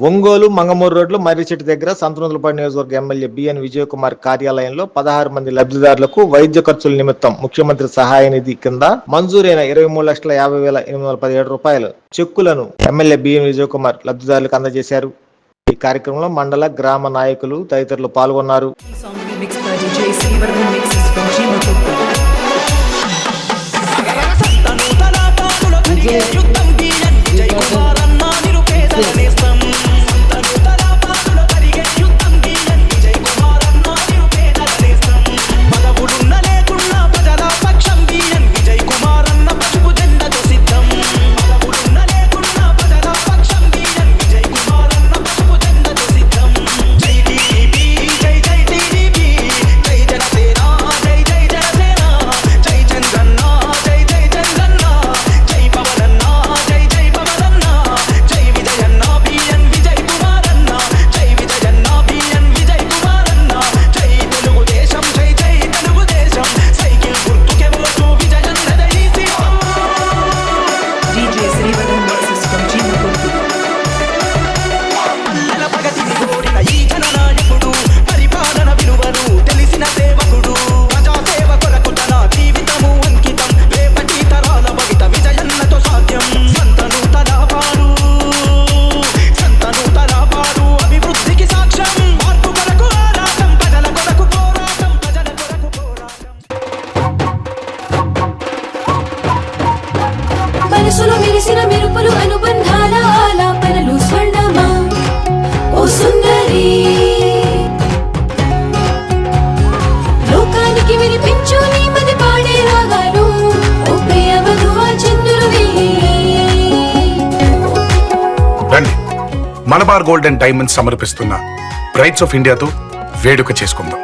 ఒంగోలు మంగమూరు రోడ్లు మర్రి చెట్టు దగ్గర సంతనూతలపాడు నియోజకవర్గ ఎమ్మెల్యే బిఎన్ విజయ్ కుమార్ కార్యాలయంలో పదహారు మంది లబ్ధిదారులకు వైద్య ఖర్చుల నిమిత్తం ముఖ్యమంత్రి సహాయ నిధి కింద మంజూరైన ఇరవై మూడు లక్షల యాభై వేల ఎనిమిది వందల పదిహేడు రూపాయలు చెక్కులను ఎమ్మెల్యే బిఎన్ విజయ్ కుమార్ లబ్ధిదారులకు అందజేశారు. ఈ కార్యక్రమంలో మండల గ్రామ నాయకులు తదితరులు పాల్గొన్నారు. మనసులో మెరిసిన మెరుపులు అనుబంధాల ఆలాపనలు స్వర్ణమా? ఓ సుందరి. లోకానికి వినిపించు నీ మది పాడే రాగాలు. ఓ ప్రియ వధువా చంద్రుడి రండి. మలబార్ గోల్డ్ అండ్ డైమండ్స్ సమర్పిస్తున్న బ్రైట్స్ ఆఫ్ ఇండియాతో వేడుక చేసుకుందాం.